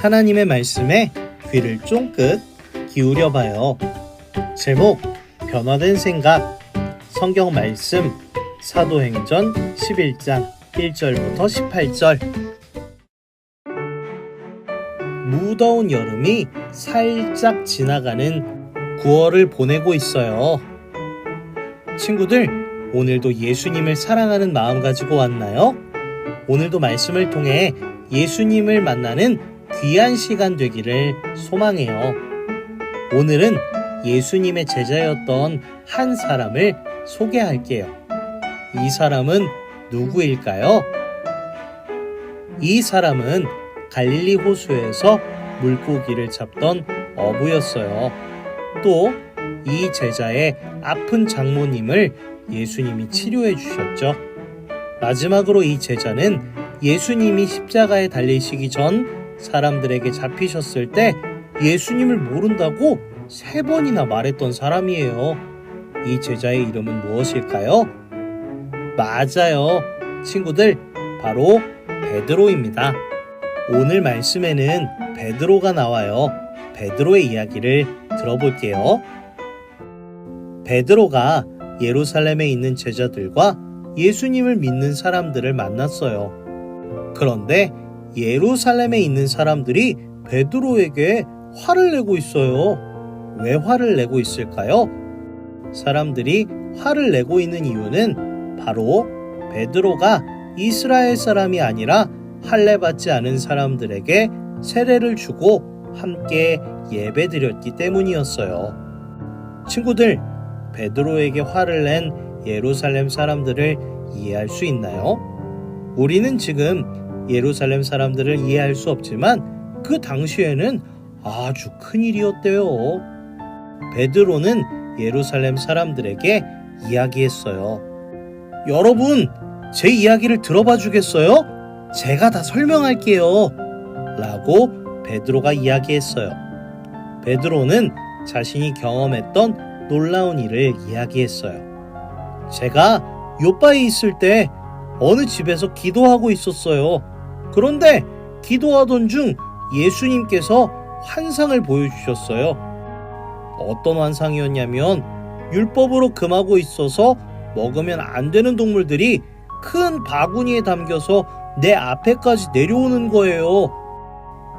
하나님의 말씀에 귀를 쫑긋 기울여 봐요. 제목 변화된 생각 성경 말씀 사도행전 11장 1절부터 18절 무더운 여름이 살짝 지나가는 9월을 보내고 있어요. 친구들, 오늘도 예수님을 사랑하는 마음 가지고 왔나요? 오늘도 말씀을 통해 예수님을 만나는 귀한 시간 되기를 소망해요. 오늘은 예수님의 제자였던 한 사람을 소개할게요. 이 사람은 누구일까요? 이 사람은 갈릴리 호수에서 물고기를 잡던 어부였어요. 또 이 제자의 아픈 장모님을 예수님이 치료해 주셨죠. 마지막으로 이 제자는 예수님이 십자가에 달리시기 전 사람들에게 잡히셨을 때 예수님을 모른다고 세 번이나 말했던 사람이에요. 이 제자의 이름은 무엇일까요? 맞아요. 친구들, 바로 베드로입니다. 오늘 말씀에는 베드로가 나와요. 베드로의 이야기를 들어볼게요. 베드로가 예루살렘에 있는 제자들과 예수님을 믿는 사람들을 만났어요. 그런데 예루살렘에 있는 사람들이 베드로에게 화를 내고 있어요. 왜 화를 내고 있을까요? 사람들이 화를 내고 있는 이유는 바로 베드로가 이스라엘 사람이 아니라 할례 받지 않은 사람들에게 세례를 주고 함께 예배드렸기 때문이었어요. 친구들, 베드로에게 화를 낸 예루살렘 사람들을 이해할 수 있나요? 우리는 지금 예루살렘 사람들을 이해할 수 없지만 그 당시에는 아주 큰 일이었대요. 베드로는 예루살렘 사람들에게 이야기했어요. 여러분, 제 이야기를 들어봐 주겠어요? 제가 다 설명할게요. 라고 베드로가 이야기했어요. 베드로는 자신이 경험했던 놀라운 일을 이야기했어요. 제가 요바에 있을 때 어느 집에서 기도하고 있었어요. 그런데 기도하던 중 예수님께서 환상을 보여주셨어요. 어떤 환상이었냐면 율법으로 금하고 있어서 먹으면 안 되는 동물들이 큰 바구니에 담겨서 내 앞에까지 내려오는 거예요.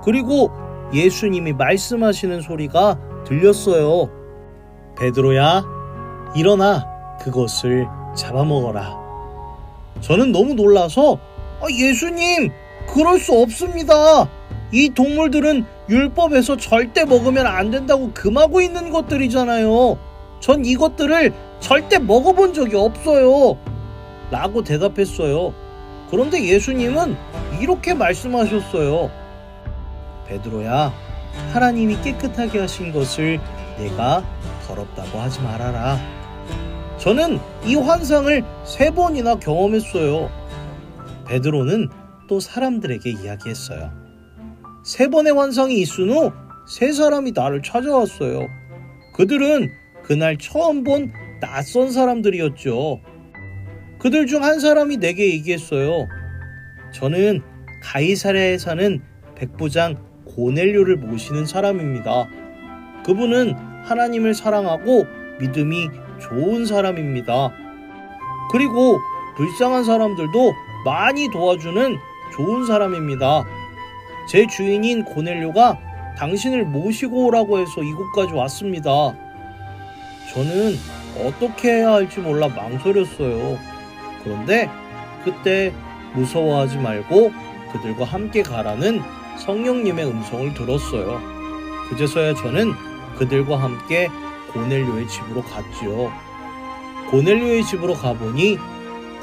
그리고 예수님이 말씀하시는 소리가 들렸어요. 베드로야, 일어나 그것을 잡아먹어라. 저는 너무 놀라서 아, 예수님, 그럴 수 없습니다. 이 동물들은 율법에서 절대 먹으면 안 된다고 금하고 있는 것들이잖아요. 전 이것들을 절대 먹어본 적이 없어요. 라고 대답했어요. 그런데 예수님은 이렇게 말씀하셨어요. 베드로야, 하나님이 깨끗하게 하신 것을 내가 더럽다고 하지 말아라. 저는 이 환상을 세 번이나 경험했어요. 베드로는 또 사람들에게 이야기했어요. 세 번의 환상이 있은 후 세 사람이 나를 찾아왔어요. 그들은 그날 처음 본 낯선 사람들이었죠. 그들 중 한 사람이 내게 얘기했어요. 저는 가이사랴에 사는 백부장 고넬료를 모시는 사람입니다. 그분은 하나님을 사랑하고 믿음이 좋은 사람입니다. 그리고 불쌍한 사람들도 많이 도와주는 좋은 사람입니다. 제 주인인 고넬료가 당신을 모시고 오라고 해서 이곳까지 왔습니다. 저는 어떻게 해야 할지 몰라 망설였어요. 그런데 그때 무서워하지 말고 그들과 함께 가라는 성령님의 음성을 들었어요. 그제서야 저는 그들과 함께 고넬료의 집으로 갔지요. 고넬료의 집으로 가보니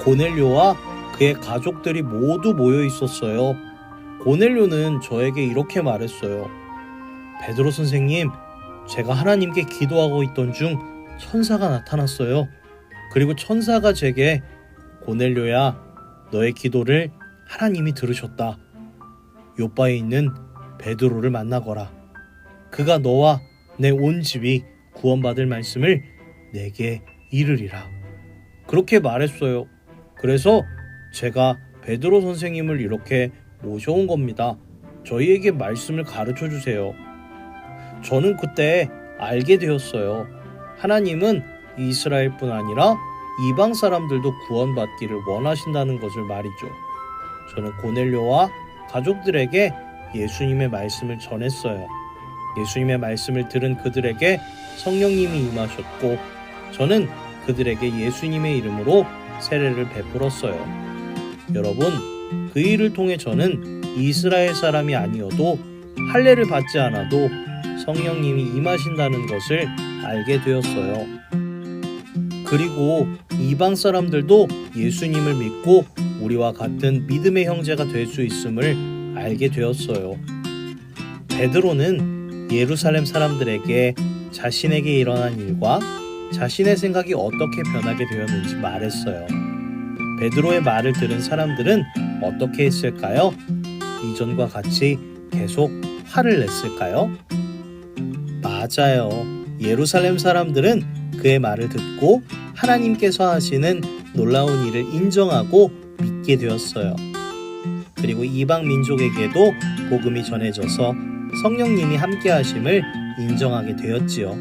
고넬료와 그의 가족들이 모두 모여 있었어요. 고넬료는 저에게 이렇게 말했어요. 베드로 선생님, 제가 하나님께 기도하고 있던 중 천사가 나타났어요. 그리고 천사가 제게 고넬료야, 너의 기도를 하나님이 들으셨다. 요바에 있는 베드로를 만나거라. 그가 너와 내 온 집이 구원받을 말씀을 내게 이르리라. 그렇게 말했어요. 그래서 제가 베드로 선생님을 이렇게 모셔온 겁니다. 저희에게 말씀을 가르쳐 주세요. 저는 그때 알게 되었어요. 하나님은 이스라엘뿐 아니라 이방 사람들도 구원받기를 원하신다는 것을 말이죠. 저는 고넬료와 가족들에게 예수님의 말씀을 전했어요. 예수님의 말씀을 들은 그들에게 성령님이 임하셨고 저는 그들에게 예수님의 이름으로 세례를 베풀었어요. 여러분, 그 일을 통해 저는 이스라엘 사람이 아니어도 할례를 받지 않아도 성령님이 임하신다는 것을 알게 되었어요. 그리고 이방 사람들도 예수님을 믿고 우리와 같은 믿음의 형제가 될 수 있음을 알게 되었어요. 베드로는 예루살렘 사람들에게 자신에게 일어난 일과 자신의 생각이 어떻게 변하게 되었는지 말했어요. 베드로의 말을 들은 사람들은 어떻게 했을까요? 이전과 같이 계속 화를 냈을까요? 맞아요. 예루살렘 사람들은 그의 말을 듣고 하나님께서 하시는 놀라운 일을 인정하고 믿게 되었어요. 그리고 이방 민족에게도 복음이 전해져서 성령님이 함께 하심을 인정하게 되었지요.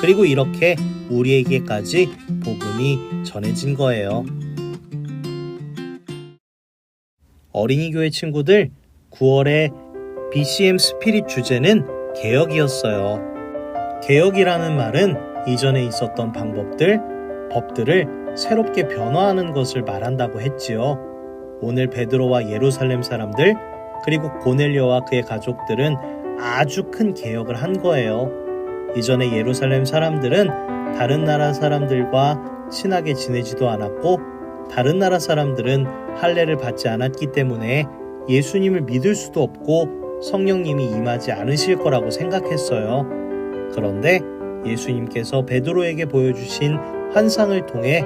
그리고 이렇게 우리에게까지 복음이 전해진 거예요. 어린이 교회 친구들 9월에 BCM 스피릿 주제는 개혁이었어요. 개혁이라는 말은 이전에 있었던 방법들, 법들을 새롭게 변화하는 것을 말한다고 했지요. 오늘 베드로와 예루살렘 사람들 그리고 고넬료와 그의 가족들은 아주 큰 개혁을 한 거예요. 이전에 예루살렘 사람들은 다른 나라 사람들과 친하게 지내지도 않았고 다른 나라 사람들은 할례를 받지 않았기 때문에 예수님을 믿을 수도 없고 성령님이 임하지 않으실 거라고 생각했어요. 그런데 예수님께서 베드로에게 보여주신 환상을 통해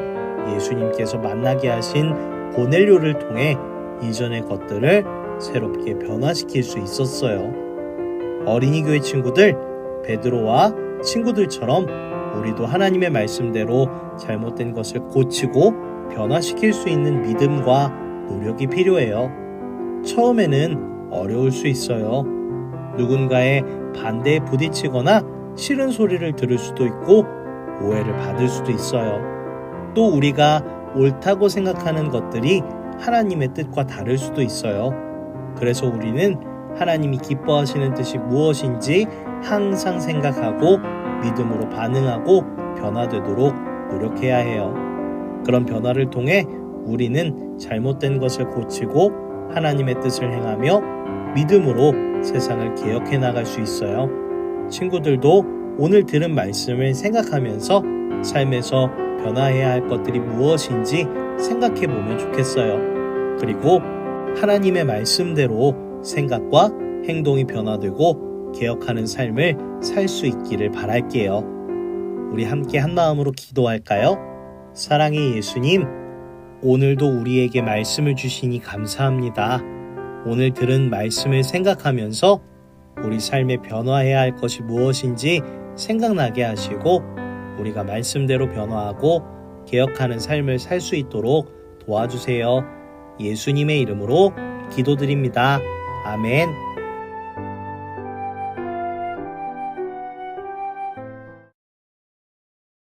예수님께서 만나게 하신 고넬료를 통해 이전의 것들을 새롭게 변화시킬 수 있었어요. 어린이 교회 친구들, 베드로와 친구들처럼 우리도 하나님의 말씀대로 잘못된 것을 고치고 변화시킬 수 있는 믿음과 노력이 필요해요. 처음에는 어려울 수 있어요. 누군가의 반대에 부딪히거나 싫은 소리를 들을 수도 있고 오해를 받을 수도 있어요. 또 우리가 옳다고 생각하는 것들이 하나님의 뜻과 다를 수도 있어요. 그래서 우리는 하나님이 기뻐하시는 뜻이 무엇인지 항상 생각하고 믿음으로 반응하고 변화되도록 노력해야 해요. 그런 변화를 통해 우리는 잘못된 것을 고치고 하나님의 뜻을 행하며 믿음으로 세상을 개혁해 나갈 수 있어요. 친구들도 오늘 들은 말씀을 생각하면서 삶에서 변화해야 할 것들이 무엇인지 생각해 보면 좋겠어요. 그리고 하나님의 말씀대로 생각과 행동이 변화되고 개혁하는 삶을 살 수 있기를 바랄게요. 우리 함께 한 마음으로 기도할까요? 사랑의 예수님, 오늘도 우리에게 말씀을 주시니 감사합니다. 오늘 들은 말씀을 생각하면서 우리 삶에 변화해야 할 것이 무엇인지 생각나게 하시고 우리가 말씀대로 변화하고 개혁하는 삶을 살 수 있도록 도와주세요. 예수님의 이름으로 기도드립니다. 아멘.